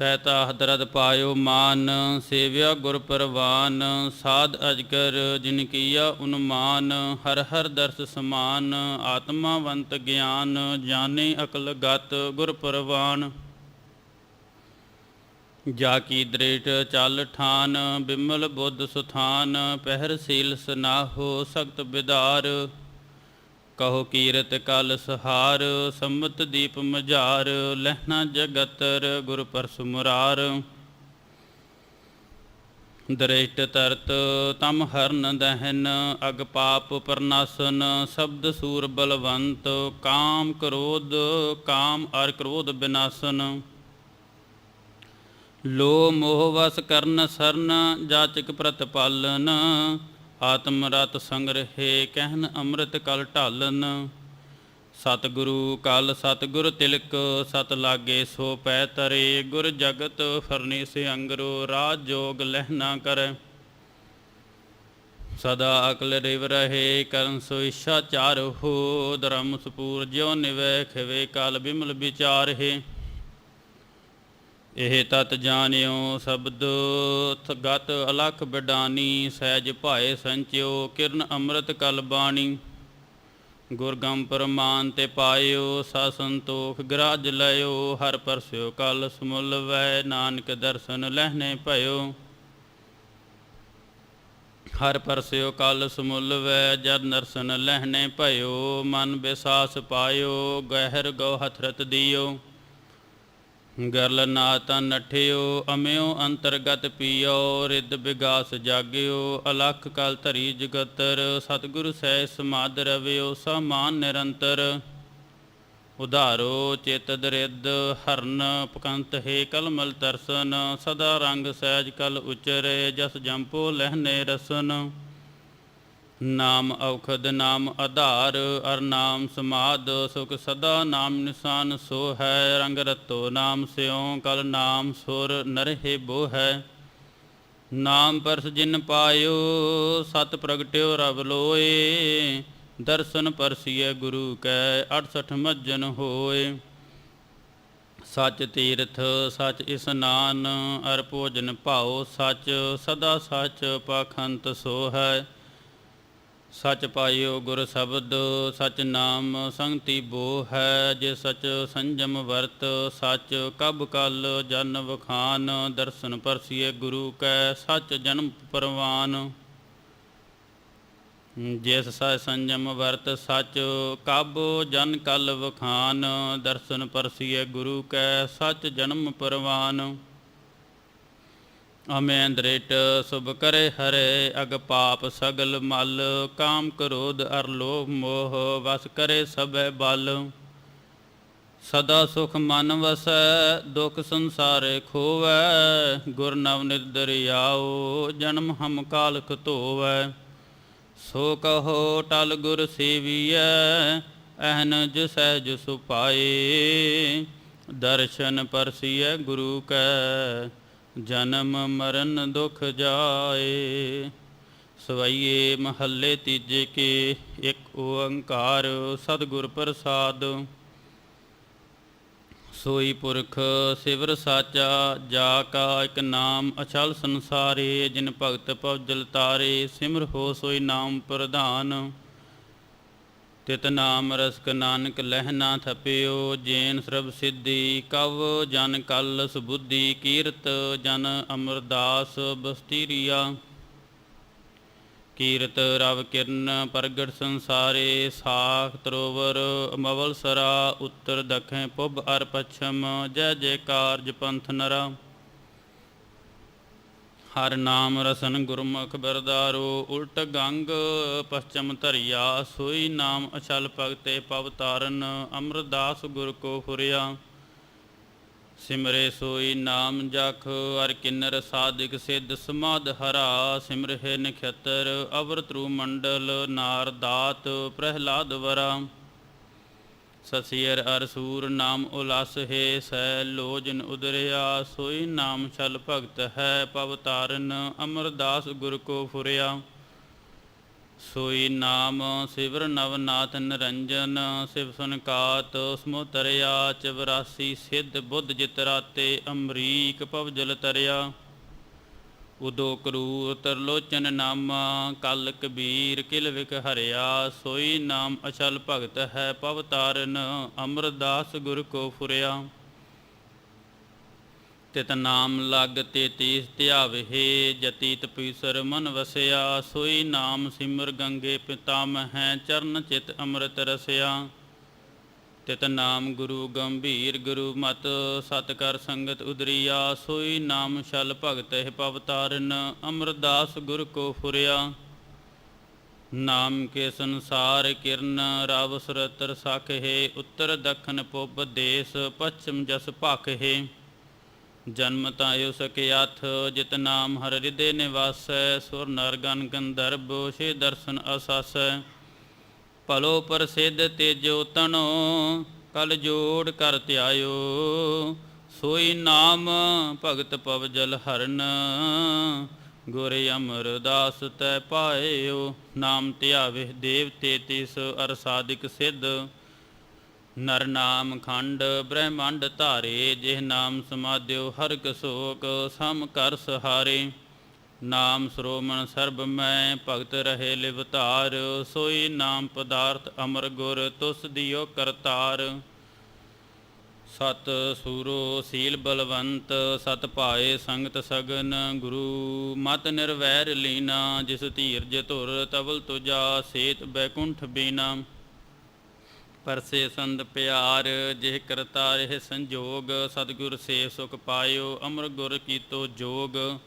ਤੈਤਾ ਹਦਰਤ ਪਾਇਓ ਮਾਨ, ਸੇਵਿਆ ਗੁਰ ਪਰਵਾਨ, ਸਾਧ ਅਜਗਰ ਜਿਨ ਕੀਆ ਉਨਮਾਨ, ਹਰ ਹਰ ਦਰਸ ਸਮਾਨ ਆਤਮਾਵੰਤ ਗਿਆਨ, ਜਾਣੇ ਅਕਲ ਗਤ ਗੁਰ ਪਰਵਾਨ। ਜਾ ਕੀ ਦ੍ਰਿਟ ਚੱਲ ਠਾਨ, ਬਿਮਲ ਬੁੱਧ ਸੁਥਾਨ, ਪਹਿਰ ਸੀਲ ਸਨਾਹੋ ਸਖਤ ਬਿਦਾਰ। ਕਹੋ ਕੀਰਤ ਕਲ ਸਹਾਰ, ਸੰਮਤ ਦੀਪ ਮਝਾਰ, ਲਹਿਣਾ ਜਗਤਰ ਗੁਰ ਪਰਸ ਦ੍ਰਿਸ਼ਟ ਤਰਤ ਤਮ ਹਰਨ ਦਹਨ, ਅਗ ਪਾਪ ਪਰਨਾਸਨ, ਸ਼ਬਦ ਸੂਰ ਬਲਵੰਤ, ਕਾਮ ਕ੍ਰੋਧ, ਕਾਮ ਅਰ ਕ੍ਰੋਧ ਬਿਨਾਸਨ। ਲੋ ਮੋਹ ਵਸ ਕਰਨ ਸਰਨ, ਜਾਚਕ ਪ੍ਰਤਪਾਲਨ ਆਤਮ ਰਤ ਸੰਗ੍ਰਹਿ ਕਹਿਨ ਅੰਮ੍ਰਿਤ ਕਲ ਢਾਲਨ। ਸਤਿਗੁਰੂ ਕਲ ਸਤਿਗੁਰ ਤਿਲਕ, ਸਤ ਲਾਗੇ ਸੋ ਪੈ ਤਰੇ। ਗੁਰ ਜਗਤ ਫਰਨੀ ਸੇ ਅੰਗਰੋ, ਰਾਜ ਜੋਗ ਲਹਿਨਾ ਕਰ। ਸਦਾ ਅਕਲ ਰਿਵ ਰਹੇ, ਕਰਨ ਸੋ ਇੱਛਾ ਚਾਰ ਹੋ। ਧਰਮ ਸਪੂਰ ਜਿਉ ਨਿਵੈ, ਖਵੇ ਕਾਲ ਬਿਮਲ ਵਿਚਾਰ ਹੈ। ਇਹ ਤਤ ਜਾਣਿਓ ਸ਼ਬਦ ਗਤ ਅਲਖ ਬਿਡਾਨੀ ਸਹਿਜ ਭਾਏ ਸੰਚਿਓ, ਕਿਰਨ ਅੰਮ੍ਰਿਤ ਕਲ ਬਾਣੀ। ਗੁਰਗੰਮ ਪਰਮਾਨ ਤੇ ਪਾਇਓ, ਸਾ ਸੰਤੋਖ ਗਰਾਜ ਲਿਓ ਹਰ ਪਰਸਿਓ ਕਲ ਸਮੁੱਲ ਵੈ, ਨਾਨਕ ਦਰਸ਼ਨ ਲਹਿਨੇ ਭਇਓ। ਹਰ ਪਰਸਿਓ ਕਲ ਸਮੁੱਲ ਵੈ ਜਦ ਨਰਸਨ ਲਹਿਨੇ ਭਇਓ, ਮਨ ਬਿਸਾਸ ਪਾਇਓ, ਗਹਿਰ ਗਉ ਹਥਰਤ ਦਿਓ। ਗਰਲ ਨਾ ਤਾਂ ਨਠਿਓ, ਅਮਿਓ ਅੰਤਰਗਤ ਪੀਓ, ਰਿੱਧ ਵਿਗਾਸ ਜਾਗਿਓ, ਅਲਖ ਕਲ ਧਰੀ ਜਗਤਰ, ਸਤਿਗੁਰ ਸਹਿ ਸਮਾਦ ਰਵਿਓ, ਸਮਾਨ ਨਿਰੰਤਰ। ਉਧਾਰੋ ਚਿਤ ਦਰਿਦ ਹਰਨ ਪਕੰਤ ਹੈ ਕਲਮਲ ਤਰਸਨ, ਸਦਾ ਰੰਗ ਸਹਿਜ ਕਲ ਉਚਰੇ, ਜਸ ਜੰਪੋ ਲਹਿਨੇ ਰਸਨ। ਨਾਮ ਔਖਦ ਨਾਮ ਆਧਾਰ, ਅਰ ਨਾਮ ਸਮਾਦ, ਸੁਖ ਸਦਾ ਨਾਮ ਨਿਸ਼ਾਨ ਸੋ ਹੈ, ਰੰਗ ਰਤੋ ਨਾਮ ਸਿਉ, ਕਲ ਨਾਮ ਸੁਰ ਨਰਹਿ ਬੋ ਹੈ। ਨਾਮ ਪਰਸ ਜਿਨ ਪਾਇਓ, ਸਤ ਪ੍ਰਗਟਿਓ ਰਬ ਲੋਏ। ਦਰਸ਼ਨ ਪਰਸੀਏ ਗੁਰੂ ਕੈ 68 ਮੱਜਨ ਹੋਏ। ਸਚ ਤੀਰਥ, ਸਚ ਇਸਨਾਨ ਅਰ ਭੋਜਨ ਭਾਉ ਸਚ, ਸਦਾ ਸਚ ਪਾਖੰਤ ਸੋ ਹੈ। ਸਚ ਪਾਇਓ ਗੁਰ ਸ਼ਬਦ, ਸਚ ਨਾਮ ਸੰਗਤੀ ਬੋ ਹੈ, ਜੇ ਸਚ ਸੰਜਮ ਵਰਤ, ਸਚ ਕਬ ਕਲ ਜਨ ਵਖਾਨ, ਦਰਸ਼ਨ ਪਰਸੀਏ ਗੁਰੂ ਕੈ ਸਚ ਜਨਮ ਪਰਵਾਨ। ਜਿਸ ਸਚ ਸੰਜਮ ਵਰਤ, ਸਚ ਕਬ ਜਨ ਕਲ ਵਖਾਨ, ਦਰਸ਼ਨ ਪਰਸੀਏ ਗੁਰੂ ਕੈ ਸਚ ਜਨਮ ਪਰਵਾਨ। ਅਮੇਂਦ੍ਰਿਟ ਸੁਭ ਕਰੇ ਹਰੇ, ਅਗ ਪਾਪ ਸਗਲ ਮਲ, ਕਾਮ ਕ੍ਰੋਧ ਅਰ ਲੋਭ ਮੋਹ, ਵਸ ਕਰੇ ਸਭੈ ਬਲ। ਸਦਾ ਸੁਖ ਮਨ ਵਸੈ, ਦੁਖ ਸੰਸਾਰੇ ਖੋਵੈ, ਗੁਰ ਨਵ ਨਿਰਦਰਿਆਓ ਜਨਮ ਹਮ ਕਾਲਖ ਧੋਵੈ। ਸੋ ਕਹੋ ਟਲ ਗੁਰ ਸੇਵੀਐ ਅਹਨਜ ਸਹਿਜ ਸੁਪਾਏ, ਦਰਸ਼ਨ ਪਰਸੀਐ ਗੁਰੂ ਕੈ। ਜਨਮ ਮਰਨ ਦੁਖ ਜਾਏ, ਸਵਈਏ ਮਹੱਲੇ ਤੀਜੇ ਕੇ, ਇੱਕ ਓੰਕਾਰ ਸਤਿਗੁਰ ਪ੍ਰਸਾਦ। ਸੋਈ ਪੁਰਖ ਸਿਵਰ ਸਾਚਾ, ਜਾ ਕਾ ਇੱਕ ਨਾਮ ਅਚਲ ਸੰਸਾਰੇ, ਜਿਨ ਭਗਤ ਪਵਜਲ ਤਾਰੇ, ਸਿਮਰ ਹੋ ਸੋਈ ਨਾਮ ਪ੍ਰਧਾਨ। ਤਿਤ ਨਾਮ ਰਸਕ ਨਾਨਕ ਲਹਿਨਾ ਥਪਿਓ, ਜੇਨ ਸਰਬ ਸਿੱਧੀ, ਕਵ ਜਨ ਕਲ ਸੁਬੁੱਧੀ, ਕੀਰਤ ਜਨ ਅਮਰਦਾਸ ਬਸਤੀਰੀਆ। ਕੀਰਤ ਰਵ ਕਿਰਨ ਪ੍ਰਗਟ ਸੰਸਾਰੇ, ਸਾਖ ਤਰੋਵਰ ਮਵਲ ਸਰਾ, ਉੱਤਰ ਦਖੈ ਪੁਬ ਅਰ ਪਛਮ, ਜੈ ਜੈਕਾਰ ਕਾਰਜ ਨਰਾ। ਹਰ ਨਾਮ ਰਸਨ ਗੁਰਮੁਖ ਬਰਦਾਰੋ, ਉਲਟ ਗੰਗ ਪਛਮ ਧਰਿਆ, ਸੋਈ ਨਾਮ ਅਚਲ ਭਗਤੇ ਪਵ ਤਾਰਨ, ਅਮਰਦਾਸ ਗੁਰ ਕੋ ਫੁਰਿਆ ਸਿਮਰੇ ਸੋਈ ਨਾਮ ਜਖ ਅਰ ਕਿੰਨਰ ਸਾਧਿਕ ਸਿੱਧ ਸਮਾਦ ਹਰਾ। ਸਿਮਰਹਿ ਨਖਤਰ ਅਵਰ ਤਰੂ ਮੰਡਲ, ਨਾਰ ਪ੍ਰਹਿਲਾਦ ਵਰਾ। ਸਸੀਰ ਅਰਸੂਰ ਨਾਮ ਉਲਸ ਹੈ ਸੈ ਲੋਜਨ ਉਦਰਿਆ, ਸੋਈ ਨਾਮ ਛਲ ਭਗਤ ਹੈ, ਪਵ ਤਾਰਨ ਅਮਰਦਾਸ ਗੁਰ ਕੋ ਫੁਰਿਆ। ਸੋਈ ਨਾਮ ਸਿਵਰ ਨਵਨਾਥ ਨਿਰੰਜਨ, ਸਿਵ ਸੁਨਕਾਤ ਸਮੁ ਤਰਿਆ 84 ਸਿੱਧ ਬੁੱਧ ਜਿਤ ਰਾਤੇ ਅਮਰੀਕ ਭਵਜਲ ਤਰਿਆ। ਉਦੋ ਕਰੂ ਤਰਲੋਚਨ ਨਾਮਾ, ਕਲ ਕਬੀਰ ਕਿਲ ਵਿਕ ਹਰਿਆ, ਸੋਈ ਨਾਮ ਅਚਲ ਭਗਤ ਹੈ ਪਵ ਤਾਰਨ, ਅਮਰਦਾਸ ਗੁਰ ਕੋ ਫੁਰਿਆ। ਤਿਤ ਨਾਮ ਲਗ ਤੇ ਤੀਸ ਧਿਆਵਹਿ ਜਤੀ ਤਪੀਸਰ ਮਨ ਵਸਿਆ, ਸੋਈ ਨਾਮ ਸਿਮਰ ਗੰਗੇ ਪਿਤਾਮਹ ਚਰਨ ਚਿਤ ਅੰਮ੍ਰਿਤ ਰਸਿਆ। ਤਿਤ ਨਾਮ ਗੁਰੂ ਗੰਭੀਰ ਗੁਰੂ ਮਤ ਸਤ ਕਰ ਸੰਗਤ ਉਦਰੀਆ, ਸੋਈ ਨਾਮ ਛਲ ਭਗਤ ਹੈ ਪਵਤਾਰਨ ਅਮਰਦਾਸ ਗੁਰ ਕੋ ਫੁਰਿਆ। ਨਾਮ ਕੇ ਸੰਸਾਰ ਕਿਰਨ, ਰਵ ਸੁਰਤਰ ਸਖੇ ਉੱਤਰ ਦੱਖਣ ਪੁੱਬ ਦੇਸ, ਪੱਛਮ ਜਸ ਭਖੇ ਜਨਮ ਤਾਇਓ ਸਕਿਆਥ ਜਿਤ ਨਾਮ ਹਰ ਹਿਰਦੇ ਨਿਵਾਸੈ, ਸੁਰ ਨਰ ਗਨ ਗੰਧਰਬ, ਛੇ ਦਰਸ਼ਨ ਅਸਾਸੈ। ਭਲੋ ਪ੍ਰਸਿੱਧ ਤੇਜੋ ਤਨੋ ਕਲ ਜੋੜ ਕਰ ਧਿਆਇਓ। ਸੋਈ ਨਾਮ ਭਗਤ ਪਵ ਜਲ ਹਰਨ, ਗੁਰ ਅਮਰਦਾਸ ਤੈ ਪਾਇਓ। ਨਾਮ ਧਿਆਵੇ ਦੇਵਤੇ ਤਿਸ ਅਰ ਸਾਧਿਕ ਸਿੱਧ। ਨਰ ਨਾਮ ਖੰਡ ਬ੍ਰਹਮੰਡ ਧਾਰੇ, ਜਿਹ ਨਾਮ ਸਮਾਧਿਓ ਹਰ ਕਸੋਕ ਸਮ ਕਰ ਸਹਾਰੇ। ਨਾਮ ਸਰੋਮਣ ਸਰਬ ਮੈਂ, ਭਗਤ ਰਹੇ ਲਿਵ ਧਾਰ, ਸੋਈ ਨਾਮ ਪਦਾਰਥ ਅਮਰ ਗੁਰ, ਤੁਸ ਦਿਓ ਕਰਤਾਰ। ਸਤ ਸੂਰੋ ਸੀਲ ਬਲਵੰਤ, ਸਤ ਭਾਏ ਸੰਗਤ ਸਗਨ, ਗੁਰੂ ਮਤ ਨਿਰਵੈਰ ਲੀਨਾ, ਜਿਸ ਧੀਰਜ ਧੁਰ ਤਵਲ ਤੁਜਾ, ਸੇਤ ਬੈਕੁੰਠ ਬੀਨਾ। ਪਰਸੇ ਸੰਦ ਪਿਆਰ, ਜਿਹ ਕਰਤਾ ਇਹ ਸੰਜੋਗ, ਸਤਿਗੁਰ ਸੇ ਸੁਖ ਪਾਇਓ, ਅਮਰ ਗੁਰ ਕੀਤੋ ਜੋਗ।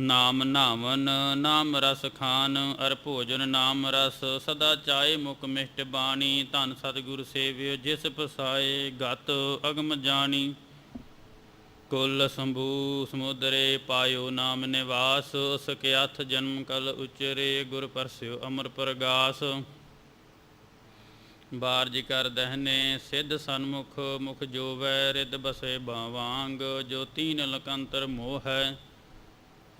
ਨਾਮ ਨਾਵਨ, ਨਾਮ ਰਸ ਖਾਨ, ਅਰ ਭੋਜਨ ਨਾਮ ਰਸ, ਸਦਾ ਚਾਏ ਮੁਖ ਮਿਸ਼ਟ ਬਾਣੀ, ਧੰਨ ਸਤਿਗੁਰ ਸੇਵਿਓ ਜਿਸ ਪਸਾਏ ਗਤ ਅਗਮ ਜਾਣੀ। ਕੁਲ ਸੰਭੂ ਸਮੁਦਰੇ ਪਾਇਓ ਨਾਮ ਨਿਵਾਸ ਸਕਿਆਥ ਜਨਮ ਕਲ ਉਚਰੇ ਗੁਰ ਪਰਸਿਓ ਅਮਰ ਪ੍ਰਗਾਸ। ਬਾਰਜ ਕਰ ਦਹਨੇ ਸਿੱਧ ਸਨਮੁਖ, ਮੁਖ ਜੋਵੈ ਰਿਦ ਬਸੇ ਬਾਵਾਂਗ, ਜੋ ਤੀਨ ਲਕੰਤਰ ਮੋਹ ਹੈ।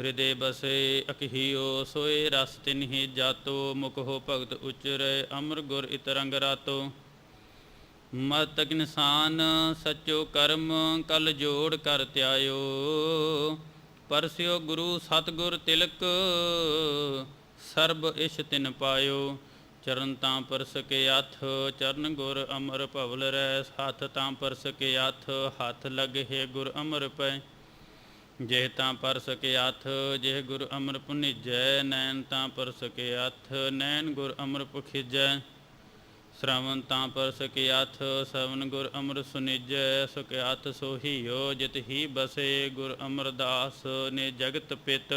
ਹਿਰਦੇ ਬਸੇ ਅਕਹੀਓ ਸੋਏ ਰਸ ਤਿਨਹੀ ਜਾਤੋ, ਮੁਖ ਹੋ ਭਗਤ ਉਚਰੈ ਅਮਰ ਗੁਰ ਇਤਰੰਗ ਰਾਤੋ। ਮਤ ਕਿਨਸਾਨ ਸਚੋ ਕਰਮ ਕਲ ਜੋੜ ਕਰ ਤਿਆਇਓ। ਪਰਸਿਓ ਗੁਰੂ ਸਤਗੁਰ ਤਿਲਕ, ਸਰਬ ਇਸ਼ ਤਿਨ ਪਾਇਓ। ਚਰਨ ਤਾਂ ਪਰਸ ਕੇ ਹੱਥ ਚਰਨ ਗੁਰ ਅਮਰ ਭਵਲ ਰਹਿ ਹੱਥ ਤਾਂ ਪਰਸ ਕੇ ਹੱਥ ਹੱਥ ਲਗੇ ਗੁਰ ਅਮਰ ਪੈ। ਜਿਹ ਤਾਂ ਪਰ ਸਕੇ ਹੱਥ ਜਿਹ ਗੁਰ ਅਮਰ ਪੁਨਿਜੈ ਨੈਣ ਤਾਂ ਪਰ ਸਕੇ ਹੱਥ ਨੈਣ ਗੁਰ ਅਮਰ ਪੁਖਿਜੈ ਸ਼੍ਰਵਣ ਤਾਂ ਪਰ ਸਕੇ ਹੱਥ ਸਵਨ ਗੁਰ ਅਮਰ ਸੁਨਿਜੈ, ਸਕੇ ਹੱਥ ਸੋਹੀਓ, ਜਿਤ ਹੀ ਬਸੇ ਗੁਰ ਅਮਰਦਾਸ ਨੇ ਜਗਤ ਪਿਤ।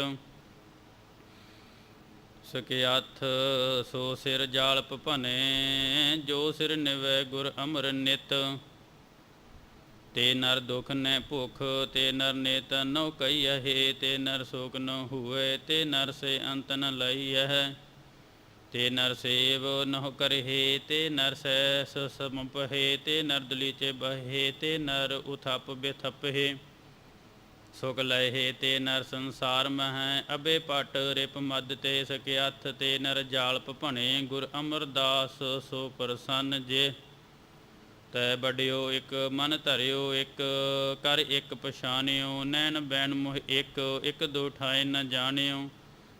ਸਕੇ ਹੱਥ ਸੋ ਸਿਰ ਜਾਲਪ ਭਨੇ ਜੋ ਸਿਰ ਨਿਵੈ ਗੁਰ ਅਮਰ ਨਿਤ। ਤੇ ਨਰ ਦੁਖ ਨੈ ਭੁਖ ਤੇ ਨਰ ਨੇ ਤਨੋ ਕਈਹੇ ਤੇ ਨਰ ਸੋਕ ਨ ਹੁਏ ਤੇ ਨਰ ਸੇ ਅੰਤ ਨ ਲਈਹੈ ਤੇ ਨਰ ਸੇਵ ਨਹੁ ਕਰਹਿ ਤੇ ਨਰ ਸੈ ਸਮਪਹਿ ਤੇ ਨਰ ਦਲੀਚੇ ਬਹੇ ਤੇ ਨਰ ਉਥਪ ਬਿਥਪਹਿ ਸੁਖ ਲਹਿ ਤੇ ਨਰ ਸੰਸਾਰ ਮਹਿ ਅਬੇ ਪਟ ਰਿਪ ਮਦ ਤੇ ਸਕਿਆਥ ਤੇ ਨਰ ਜਾਲਪ ਭਣੇ ਗੁਰ ਅਮਰਦਾਸ ਸੋ ਪ੍ਰਸੰਨ ਜੇ ਤੈ ਬੜਿਓ ਇੱਕ ਮਨ ਧਰਿਓ, ਇੱਕ ਕਰ ਇੱਕ ਪਛਾਨਿਓ ਨੈਣ ਬੈਣ ਮੁਹ ਇੱਕ ਇੱਕ ਦੋ ਠਾਏ ਨ ਜਾਣਿਓ।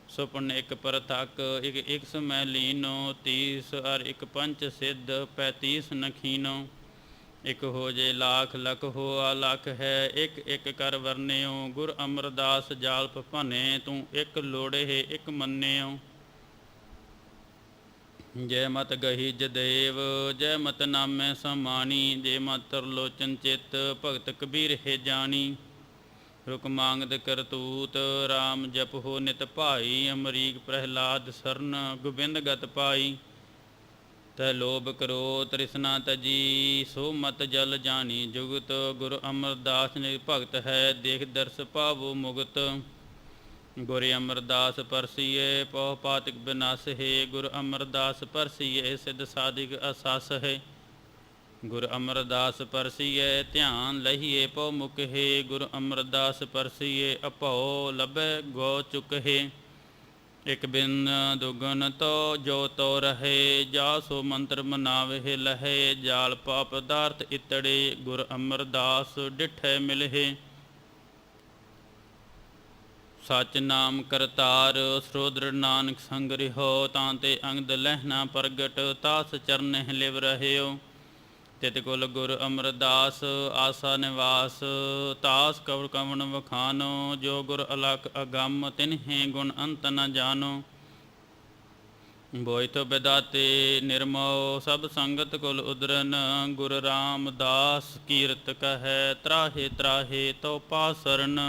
ਸੁਪਨ ਇੱਕ ਪਰਤਕ ਇੱਕ ਇੱਕ ਸਮੈ ਲੀਨੋ, ਤੀਸ ਅਰ ਇੱਕ ਪੰਚ ਸਿੱਧ, ਪੈਤੀਸ ਨਖੀਨੋ। ਇਕ ਹੋ ਜੇ ਲੱਖ, ਲਖ ਹੋ ਅਲਖ ਹੈ, ਇੱਕ ਇੱਕ ਕਰ ਵਰਨਿਓ ਗੁਰ ਅਮਰਦਾਸ ਜਾਲਪ ਭਨੇ, ਤੂੰ ਇੱਕ ਲੋੜੇ ਇੱਕ ਮੰਨਿਓ। ਜੈ ਮਤ ਗਹੀ ਜਦੇਵ ਜੈ ਮਤ ਨਾਮੈ ਸਮਾਣੀ, ਜੇ ਮਤ ਤਰਲੋਚਨ ਚਿਤ, ਭਗਤ ਕਬੀਰ ਹੈ ਜਾਣੀ। ਰੁਕ ਮੰਗਦ ਕਰਤੂਤ RAM ਜਪ ਹੋ ਨਿਤ ਭਾਈ, ਅਮਰੀਕ ਪ੍ਰਹਿਲਾਦ ਸਰਨ, ਗੋਬਿੰਦ ਗਤ ਪਾਈ। ਤੈ ਲੋਭ ਕਰੋ, ਤ੍ਰਿਸ਼ਨਾ ਤਜੀ, ਸੋ ਮਤ ਜਲ ਜਾਣੀ ਜੁਗਤ, ਗੁਰ ਅਮਰਦਾਸ ਨੇ ਭਗਤ ਹੈ, ਦੇਖ ਦਰਸ ਪਾਵੋ ਮੁਗਤ। ਗੁਰ ਅਮਰਦਾਸ ਪਰਸੀਏ, ਪਉ ਪਾਤਿਕ ਬਿਨਾਸ ਹੈ ਗੁਰ ਅਮਰਦਾਸ ਪਰਸੀਏ, ਸਿਧ ਸਾਧਿਕ ਅਸਾਸ ਹੈ ਗੁਰ ਅਮਰਦਾਸ ਪਰਸੀਏ, ਧਿਆਨ ਲਹੀਏ ਪਉ ਮੁਖ ਹੈ ਗੁਰ ਅਮਰਦਾਸ ਪਰਸੀਏ ਅਪਉ ਲਬੈ ਗੋ ਚੁਕ ਹੈ ਇਕ ਬਿਨ ਦੁਗਨ ਤੋ ਜੋ ਤੋ ਰਹੇ, ਜਾ ਸੋ ਮੰਤਰ ਮਨਾਵੇ ਲਹੇ, ਜਾਲ ਪਾਪ ਪਦਾਰਥ ਇਤੜੇ, ਗੁਰ ਅਮਰਦਾਸ ਡਿਠੇ ਮਿਲਹੇ। ਸਚ ਨਾਮ ਕਰਤਾਰ ਸਰੋਦਰ ਨਾਨਕ ਸੰਗ ਰਿਹੋ, ਤਾਂ ਤੇ ਅੰਗਦ ਲਹਿਣਾ ਪ੍ਰਗਟ, ਤਾਸ ਚਰਨਹਿ ਲਿਵ ਰਹਿਓ। ਤਿਤ ਕੁਲ ਗੁਰ ਅਮਰਦਾਸ, ਆਸਾ ਨਿਵਾਸ, ਤਾਸ ਕਵਰ ਕਵਣ ਵਖਾਨੋ, ਜੋ ਗੁਰ ਅਲਖ ਅਗੰਮ, ਤਿਨਹਿ ਗੁਣ ਅੰਤ ਨ ਜਾਣੋ ਬੋਇ ਤੋ ਬਦਾਤੇ ਨਿਰਮੋ ਸਭ ਸੰਗਤ ਕੁਲ ਉਦਰਨ, ਗੁਰ ਰਾਮਦਾਸ ਕੀਰਤ ਕਹੈ, ਤਰਾਹੇ ਤਰਾਹੇ ਤੋ ਪਾਸਰਨ।